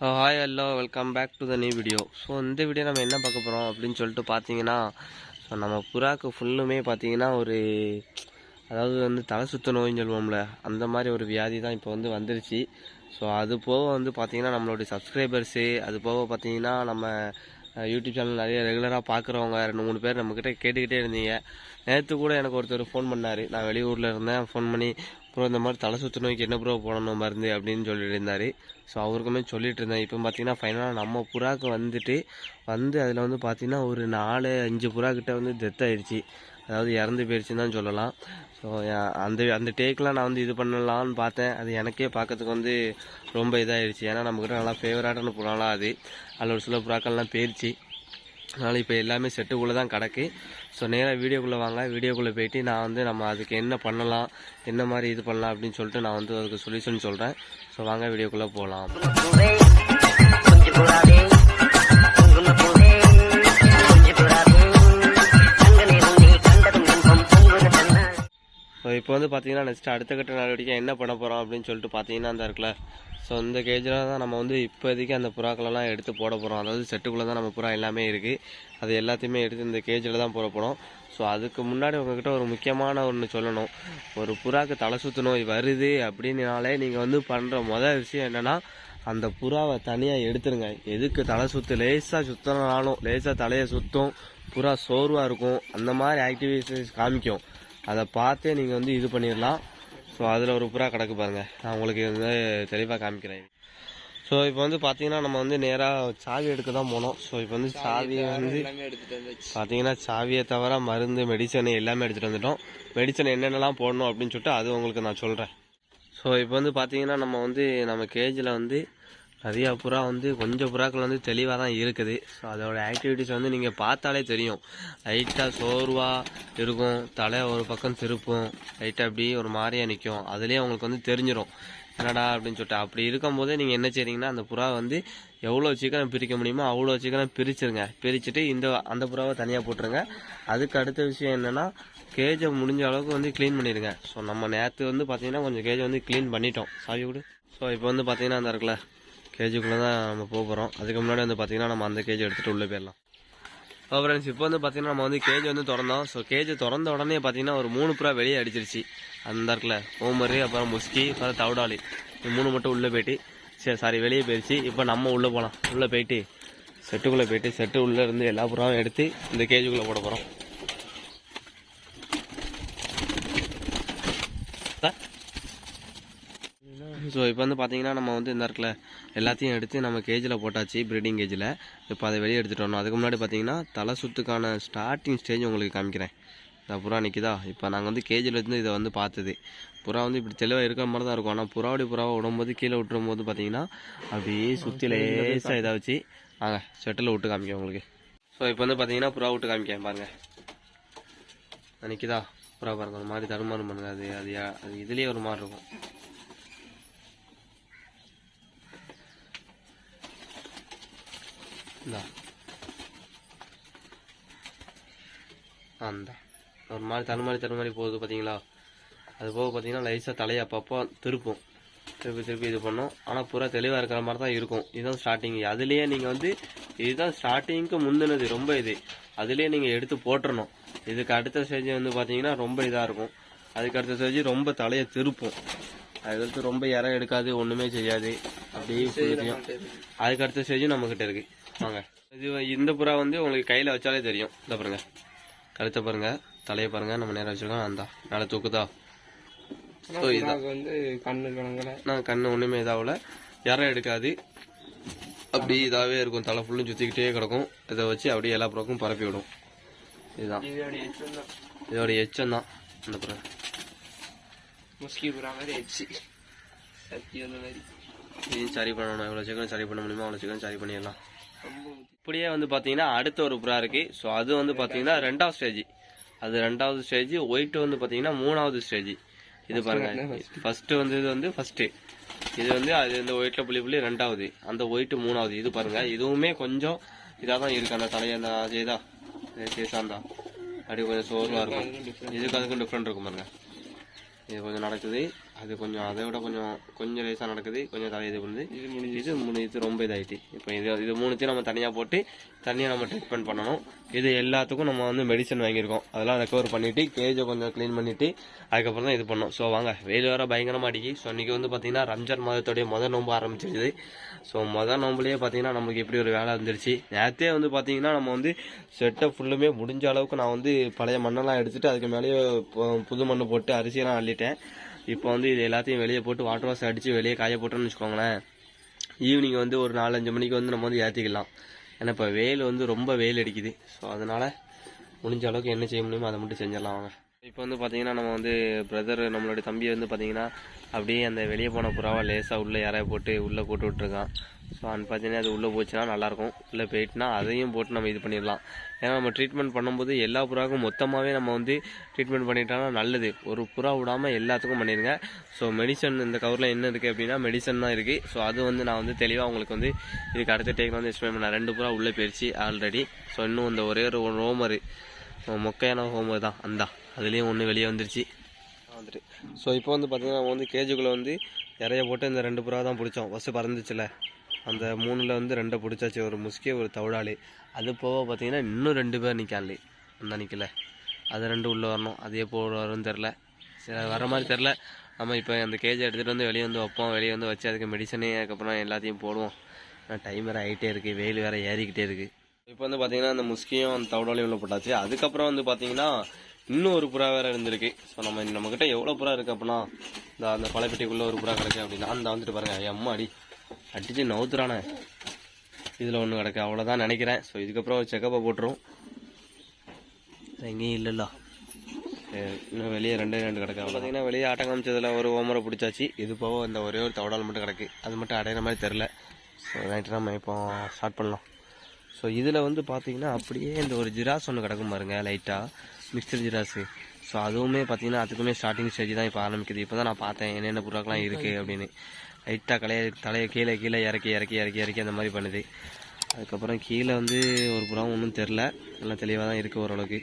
Hi hello welcome back to the new video so இந்த video நம்ம என்ன பார்க்க போகிறோம் அப்படின்னு சொல்லிட்டு பார்த்தீங்கன்னா ஸோ நம்ம புறாக்கு ஃபுல்லுமே பார்த்தீங்கன்னா ஒரு அதாவது வந்து தலை சுத்த நோயின்னு சொல்லுவோம்ல அந்த மாதிரி ஒரு வியாதி தான் இப்போ வந்து வந்துருச்சு. ஸோ அது போக வந்து பார்த்திங்கன்னா நம்மளுடைய சப்ஸ்கிரைபர்ஸு அது போக பார்த்தீங்கன்னா நம்ம யூடியூப் சேனல் நிறைய ரெகுலராக பார்க்குறவங்க ரெண்டு மூணு பேர் நம்மக்கிட்ட கேட்டுக்கிட்டே இருந்தீங்க. நேற்று கூட எனக்கு ஒருத்தர் ஃபோன் பண்ணார். நான் வெளியூரில் இருந்தேன். ஃபோன் பண்ணி ப்ரோ இந்த மாதிரி தலை சுற்று நோய்க்கு என்ன ப்ரோ போடணும் மருந்து அப்படின்னு சொல்லிட்டு இருந்தார். ஸோ அவருக்குமே சொல்லிட்டு இருந்தேன். இப்போ பார்த்தீங்கன்னா ஃபைனலாக நம்ம புறாக்கு வந்துட்டு வந்து அதில் வந்து பார்த்தீங்கன்னா ஒரு நாலு அஞ்சு புறா வந்து டெத் அதாவது இறந்து போயிடுச்சுன்னு தான் சொல்லலாம். ஸோ அந்த அந்த டேக்கெலாம் நான் வந்து இது பண்ணலாம்னு பார்த்தேன். அது எனக்கே பார்க்கறதுக்கு வந்து ரொம்ப இதாகிடுச்சு ஏன்னா நம்மக்கிட்ட நல்லா ஃபேவரட்டான புறாலாம் அது. அதில் ஒரு சில புறாக்கள்லாம் போயிடுச்சு அதனால் இப்போ எல்லாமே செட்டுக்குள்ளே தான் கிடக்கு. ஸோ நேராக வீடியோக்குள்ளே வாங்க. வீடியோக்குள்ளே போயிட்டு நான் வந்து நம்ம அதுக்கு என்ன பண்ணலாம் என்ன மாதிரி இது பண்ணலாம் அப்படின்னு சொல்லிட்டு நான் வந்து அதுக்கு சொல்யூஷன் சொல்கிறேன் ஸோ வாங்க வீடியோக்குள்ளே போகலாம் ஸோ இப்போ வந்து பார்த்தீங்கன்னா நெக்ஸ்ட் அடுத்த கட்ட நடவடிக்கை என்ன பண்ண போகிறோம் அப்படின்னு சொல்லிட்டு பார்த்தீங்கன்னா அந்த இருக்குல்ல ஸோ இந்த கேஜில் தான் நம்ம வந்து இப்போதைக்கு அந்த புறாக்களெல்லாம் எடுத்து போட போகிறோம் அதாவது செட்டுக்குள்ளே தான் நம்ம புறா எல்லாமே இருக்குது அது எல்லாத்தையுமே எடுத்து இந்த கேஜில் தான் போட போகிறோம் ஸோ அதுக்கு முன்னாடி உங்ககிட்ட ஒரு முக்கியமான ஒன்று சொல்லணும். ஒரு புறாக்கு தலை சுற்றணும் நோய் வருது அப்படின்னாலே நீங்கள் வந்து பண்ணுற முதல் விஷயம் என்னென்னா அந்த புறாவை தனியாக எடுத்துருங்க. எதுக்கு தலை சுற்று லேசாக சுத்தினாலும் லேசாக தலையை சுற்றும் புறா சோர்வாக இருக்கும். அந்த மாதிரி ஆக்டிவிட்டிஸ் காமிக்கும். அதை பார்த்தே நீங்கள் வந்து இது பண்ணிடலாம். ஸோ அதில் ஒரு புறா கிடக்கு பாருங்க. நான் உங்களுக்கு வந்து தெளிவாக காமிக்கிறேன். ஸோ இப்போ வந்து பார்த்தீங்கன்னா நம்ம வந்து நேராக சாவி எடுக்க தான் போனோம். ஸோ இப்போ வந்து சாவியை வந்து பார்த்தீங்கன்னா சாவியை தவிர மருந்து மெடிசன் எல்லாமே எடுத்துகிட்டு வந்துட்டோம். மெடிசன் என்னென்னலாம் போடணும் அப்படின்னு சொல்லிட்டு அது உங்களுக்கு நான் சொல்கிறேன் ஸோ இப்போ வந்து பார்த்தீங்கன்னா நம்ம வந்து நம்ம கேஜில் வந்து நிறையா புறா வந்து கொஞ்சம் புறாக்கள் வந்து தெளிவாக தான் இருக்குது. ஸோ அதோட ஆக்டிவிட்டிஸ் வந்து நீங்கள் பார்த்தாலே தெரியும். லைட்டாக சோர்வாக இருக்கும். தலை ஒரு பக்கம் திருப்பும். லைட்டாக அப்படி ஒரு மாதிரியாக நிற்கும் அதுலேயே உங்களுக்கு வந்து தெரிஞ்சிடும் என்னடா அப்படின்னு சொல்லிட்டு. அப்படி இருக்கும்போதே நீங்கள் என்ன செய்றீங்கன்னா அந்த புறா வந்து எவ்வளோ சீக்கிரம் பிரிக்க முடியுமோ அவ்வளோ சீக்கிரம் பிரிச்சிருங்க. பிரிச்சுட்டு இந்த அந்த புறாவை தனியாக போட்டுருங்க. அதுக்கு அடுத்த விஷயம் என்னென்னா கேஜை முடிஞ்ச அளவுக்கு வந்து க்ளீன் பண்ணிடுங்க. ஸோ நம்ம நேற்று வந்து பார்த்தீங்கன்னா கொஞ்சம் கேஜை வந்து க்ளீன் பண்ணிட்டோம். சாவி விடு. ஸோ இப்போ வந்து பார்த்தீங்கன்னா அந்த இருக்குல்ல கேஜுக்குள்ளே தான் நம்ம போக போகிறோம் அதுக்கு முன்னாடி வந்து பார்த்திங்கன்னா நம்ம அந்த கேஜ் எடுத்துகிட்டு உள்ளே போயிடலாம். ஓ ஃப்ரெண்ட்ஸ் இப்போ வந்து பார்த்திங்கன்னா நம்ம வந்து கேஜ் வந்து திறந்தோம். ஸோ கேஜ் திறந்த உடனே பார்த்தீங்கன்னா ஒரு மூணு புறா வெளியே அடிச்சிருச்சு. அந்த இடத்துல ஓமரு அப்புறம் முஸ்கி அப்புறம் தவுடாலி இது மூணு மட்டும் உள்ளே போயிட்டு சரி சாரி வெளியே போயிடுச்சு இப்போ நம்ம உள்ளே போகலாம். உள்ளே போயிட்டு செட்டுக்குள்ளே போயிட்டு செட்டு உள்ளே இருந்து எல்லா புறாவும் எடுத்து இந்த கேஜுக்குள்ளே போட போகிறோம் ஸோ இப்போ வந்து பார்த்தீங்கன்னா நம்ம வந்து இந்த இடத்துல எல்லாத்தையும் எடுத்து நம்ம கேஜில் போட்டாச்சு ப்ரீடிங் கேஜில் இப்போ அதை வெளியே எடுத்துகிட்டு வரணும். அதுக்கு முன்னாடி பார்த்தீங்கன்னா தலை சுத்துக்கான ஸ்டார்டிங் ஸ்டேஜ் உங்களுக்கு காமிக்கிறேன். இந்த புறா நிற்கிதா இப்போ நாங்கள் வந்து கேஜில் இருந்து இதை வந்து பார்த்தது. புறா வந்து இப்படி தெளிவாக இருக்கிற மாதிரி தான் இருக்கும். ஆனால் புறாவுடைய புறாவை விடும்போது கீழே விட்டுரும் போது பார்த்தீங்கன்னா அப்படியே சுற்றி லேசாக இதாக வச்சு வாங்க செட்டில் விட்டு காமிக்க உங்களுக்கு. ஸோ இப்போ வந்து பார்த்தீங்கன்னா புறா விட்டு காமிக்கேன் பாருங்கள் நிற்கிதா புறா பாருங்க ஒரு மாதிரி தருமாறும் பண்ணுங்க அது அது அது இதுலேயே ஒரு மாதிரி இருக்கும். அந்த. ஒரு மாதிரி தடுமாறி தடுமாறி போகுது பார்த்தீங்களா அது போக பார்த்தீங்கன்னா லைஸாக தலையை அப்பப்போ திருப்பும். திருப்பி திருப்பி இது பண்ணும். ஆனால் பூரா தெளிவாக இருக்கிற மாதிரி தான் இருக்கும். இதுதான் ஸ்டார்டிங் அதுலேயே நீங்கள் வந்து இதுதான் ஸ்டார்டிங்க்கு முந்தினது. ரொம்ப இது. அதுலேயே நீங்கள் எடுத்து போட்டுறணும். இதுக்கு அடுத்த ஸ்டேஜ் வந்து பார்த்தீங்கன்னா ரொம்ப இதாக இருக்கும். அதுக்கு அடுத்த ஸ்டேஜ் ரொம்ப தலையை திருப்பும். அதுக்கடுத்து ரொம்ப இறம் எடுக்காது ஒன்றுமே செய்யாது. அப்படியே அதுக்கு அடுத்த ஸ்டேஜும் நம்மக்கிட்ட இருக்கு. வாங்க. இது இந்த புறா வந்து உங்களுக்கு கையில் வச்சாலே தெரியும். இந்த பாருங்க. கழுத்தை பாருங்க. தலையை பாருங்க. நம்ம நேரம் வச்சிருக்கோம். அந்த மேலே தூக்குதா? ஸோ இதுதான் வந்து கண்ணு கணங்களை நான் கண்ணு ஒன்றுமே இதாகல இறம் எடுக்காது. அப்படி இதாகவே இருக்கும். தலை ஃபுல்லும் சுற்றிக்கிட்டே கிடக்கும். இதை வச்சு அப்படியே எல்லா புறக்கும் பரப்பி விடும். இதுதான் இதோட எச்சம் தான். இதோட எச்சம் தான். அந்த புறா. முஸ்கி புறா மாதிரி எச்சி சரி பண்ணணும். எவ்வளோ சீக்கிரம் சரி பண்ண முடியுமோ அவ்வளோ சீக்கிரம் சரி பண்ணிடலாம். இப்படியே வந்து பார்த்தீங்கன்னா அடுத்த ஒரு புறா இருக்கு. ஸோ அது வந்து பார்த்தீங்கன்னா ரெண்டாவது ஸ்டேஜ் அது ரெண்டாவது ஸ்டேஜ் ஒயிட் வந்து பார்த்தீங்கன்னா மூணாவது ஸ்டேஜ் இது பாருங்க. ஃபர்ஸ்ட் வந்து இது வந்து ஃபர்ஸ்ட் இது வந்து அது இந்த ஒயிட்ல புள்ளி புள்ளி ரெண்டாவது. அந்த ஒயிட் மூணாவது. இது பாருங்க. இதுவுமே கொஞ்சம் இதாக தான் இருக்கு. அந்த தலையை அந்த இதா கேசாந்தா அப்படி கொஞ்சம் சோர்வா இருக்கும். இதுக்கு அதுக்கும் டிஃப்ரெண்ட் இருக்கும் பாருங்க. இது கொஞ்சம் நடக்குது. அது கொஞ்சம் அதை விட கொஞ்சம் கொஞ்சம் லேசாக நடக்குது கொஞ்சம் தலை இது பண்ணுது. இது முடிஞ்சு இது மூணு இது ரொம்ப இதாகிட்டு இப்போ இது இது மூணுத்தையும் நம்ம தனியாக போட்டு தனியாக நம்ம ட்ரீட்மெண்ட் பண்ணணும். இது எல்லாத்துக்கும் நம்ம வந்து மெடிசன் வாங்கியிருக்கோம். அதெல்லாம் ரெக்கவர் பண்ணிவிட்டு கேஜை கொஞ்சம் க்ளீன் பண்ணிவிட்டு அதுக்கப்புறம் தான் இது பண்ணோம் ஸோ வாங்க. வெயில் வேறு பயங்கரமாக அடிக்கி ஸோ இன்றைக்கி வந்து பார்த்திங்கன்னா ரம்ஜான் மாதத்துடைய முதல் நோன்பு ஆரம்பிச்சிருது ஸோ முதல் நோம்புலேயே பார்த்தீங்கன்னா நமக்கு எப்படி ஒரு வேலை வந்துருச்சு. நேரத்தே வந்து பார்த்தீங்கன்னா நம்ம வந்து செட்டை ஃபுல்லுமே முடிஞ்ச அளவுக்கு நான் வந்து பழைய மண்ணெல்லாம் எடுத்துட்டு அதுக்கு மேலேயே புது மண்ணு போட்டு அரிசியெல்லாம் அள்ளிட்டேன். இப்போ வந்து இது எல்லாத்தையும் வெளியே போட்டு வாட்டர் வாஷ் அடித்து வெளியே காய போட்டோம்னு வச்சுக்கோங்களேன். ஈவினிங் வந்து ஒரு நாலஞ்சு மணிக்கு வந்து நம்ம வந்து ஏற்றிக்கலாம் ஏன்னா இப்போ வெயில் வந்து ரொம்ப வெயில் அடிக்குது. ஸோ அதனால் முடிஞ்ச அளவுக்கு என்ன செய்ய முடியுமோ அதை மட்டும் செஞ்சிடலாம் வாங்க. இப்போ வந்து பார்த்தீங்கன்னா நம்ம வந்து பிரதர் நம்மளுடைய தம்பி வந்து பார்த்தீங்கன்னா அப்படியே அந்த வெளியே போன புறாவை லேசாக உள்ளே யாரைய போட்டு உள்ளே போட்டு விட்ருக்கான் ஸோ அது பார்த்தீங்கன்னா அது உள்ளே போச்சுன்னா நல்லாயிருக்கும். உள்ளே போயிட்டுனா அதையும் போட்டு நம்ம இது பண்ணிடலாம். ஏன்னா நம்ம ட்ரீட்மெண்ட் பண்ணும்போது எல்லா புறாவுக்கும் மொத்தமாகவே நம்ம வந்து ட்ரீட்மெண்ட் பண்ணிட்டோம்னா நல்லது. ஒரு புறா விடாமல் எல்லாத்துக்கும் பண்ணிடுங்க. ஸோ மெடிசன் இந்த கவரில் என்ன இருக்குது அப்படின்னா மெடிசன் தான் இருக்குது ஸோ அது வந்து நான் வந்து தெளிவாக உங்களுக்கு வந்து இதுக்கு அடுத்த டேக் வந்து எக்ஸ்பிளைன் பண்ணேன் ரெண்டு புறா உள்ளே போயிடுச்சு ஆல்ரெடி ஸோ இன்னும் இந்த ஒரே ஒரு ஹோமரு மொக்கையான ஹோமர் தான். அந்தா. அதுலேயும் ஒன்று வெளியே வந்துருச்சு. வந்துட்டு. ஸோ இப்போ வந்து பார்த்தீங்கன்னா நம்ம வந்து கேஜுக்குள்ளே வந்து இறைய போட்டு இந்த ரெண்டு புறா தான் பிடிச்சோம். ஃபஸ்ட்டு பறந்துச்சுல. அந்த மூணில் வந்து ரெண்டை பிடிச்சாச்சு. ஒரு முஸ்கே ஒரு தவிடாளி அது போக பார்த்தீங்கன்னா இன்னும் ரெண்டு பேர் நிற்கான்லே அந்த நிற்கல அது ரெண்டு உள்ளே வரணும். அது எப்போ வரும்னு தெரில சரி வர மாதிரி தெரில நம்ம இப்போ அந்த கேஜை எடுத்துகிட்டு வந்து வெளியே வந்து வைப்போம். வெளியே வந்து வச்சு அதுக்கு மெடிசனே அதுக்கப்புறம் எல்லாத்தையும் போடுவோம். ஆனால் டைம் வேறு ஆகிட்டே இருக்குது வெயில் வேறு ஏறிக்கிட்டே இருக்குது இப்போ வந்து பார்த்திங்கன்னா அந்த முஸ்கியும் அந்த தவிடாலையும் உள்ள போட்டாச்சு. அதுக்கப்புறம் வந்து பார்த்திங்கன்னா இன்னும் ஒரு புறா வேறு இருந்திருக்கு. ஸோ நம்ம நம்மக்கிட்ட எவ்வளோ புறா இருக்குது அப்படின்னா இந்த அந்த பழையப்பட்டிக்குள்ளே ஒரு புறா கிடக்கு அப்படின்னா அந்த வந்துட்டு பாருங்க. ஐயா, அம்மா அடி. அடிச்சு நவுத்துறானே. இதில் ஒன்று கிடக்கு. அவ்வளோதான் நினைக்கிறேன். ஸோ இதுக்கப்புறம் செக்கப்பை போட்டுரும். எங்கேயும் இல்லைல்ல. இன்னும் வெளியே ரெண்டே ரெண்டு கிடக்கு. பார்த்தீங்கன்னா வெளியே ஆட்டம் காமிச்சதில் ஒரு ஓமரை பிடிச்சாச்சு. இது போக இந்த ஒரே ஒரு தவடால் மட்டும் கிடக்கு. அது மட்டும் அடையிற மாதிரி தெரில ஸோ நைட்டு நம்ம இப்போ ஸ்டார்ட் பண்ணலாம். ஸோ இதில் வந்து பார்த்தீங்கன்னா அப்படியே இந்த ஒரு ஜிராஸ் ஒன்று கிடக்கும் பாருங்க லைட்டாக மிக்சர் ஜிராஸு ஸோ அதுவுமே பார்த்தீங்கன்னா அதுக்குமே ஸ்டார்டிங் ஸ்டேஜ் தான் இப்போ ஆரம்பிக்குது. இப்போ தான் நான் பார்த்தேன் என்னென்ன புறாக்கெலாம் இருக்குது அப்படின்னு. லைட்டாக கலைய தலையை கீழே கீழே இறக்கி இறக்கி இறக்கி இறக்கி அந்த மாதிரி பண்ணுது. அதுக்கப்புறம் கீழே வந்து ஒரு புறம் ஒன்றும் தெரில நல்லா தெளிவாக தான் இருக்குது ஓரளவுக்கு.